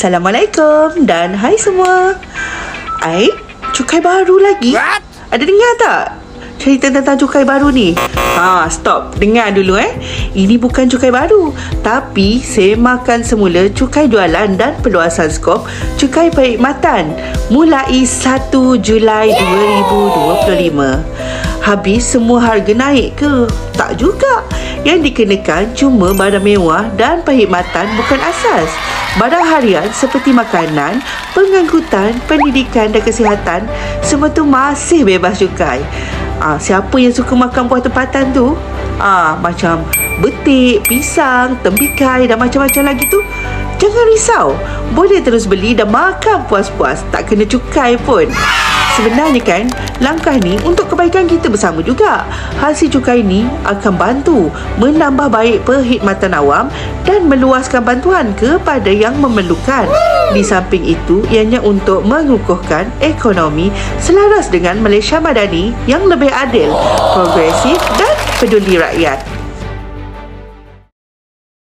Assalamualaikum dan hai semua. Ai, cukai baru lagi? What? Ada dengar tak? Cerita tentang cukai baru ni. Ha, stop. Dengar dulu eh. Ini bukan cukai baru. Tapi semakan semula cukai jualan dan perluasan skop cukai perkhidmatan mulai 1 Julai 2025. Habis semua harga naik ke? Tak juga. Yang dikenakan cuma barang mewah dan perkhidmatan bukan asas. Barang harian seperti makanan, pengangkutan, pendidikan dan kesihatan semua tu masih bebas cukai. Ah, siapa yang suka makan buah tempatan tu? Ah, macam betik, pisang, tembikai dan macam-macam lagi tu. Jangan risau. Boleh terus beli dan makan puas-puas. Tak kena cukai pun. Sebenarnya kan, langkah ni untuk kebaikan kita bersama juga. Hasil cukai ni akan bantu menambah baik perkhidmatan awam dan meluaskan bantuan kepada yang memerlukan. Di samping itu, ianya untuk mengukuhkan ekonomi selaras dengan Malaysia Madani yang lebih adil, progresif dan peduli rakyat.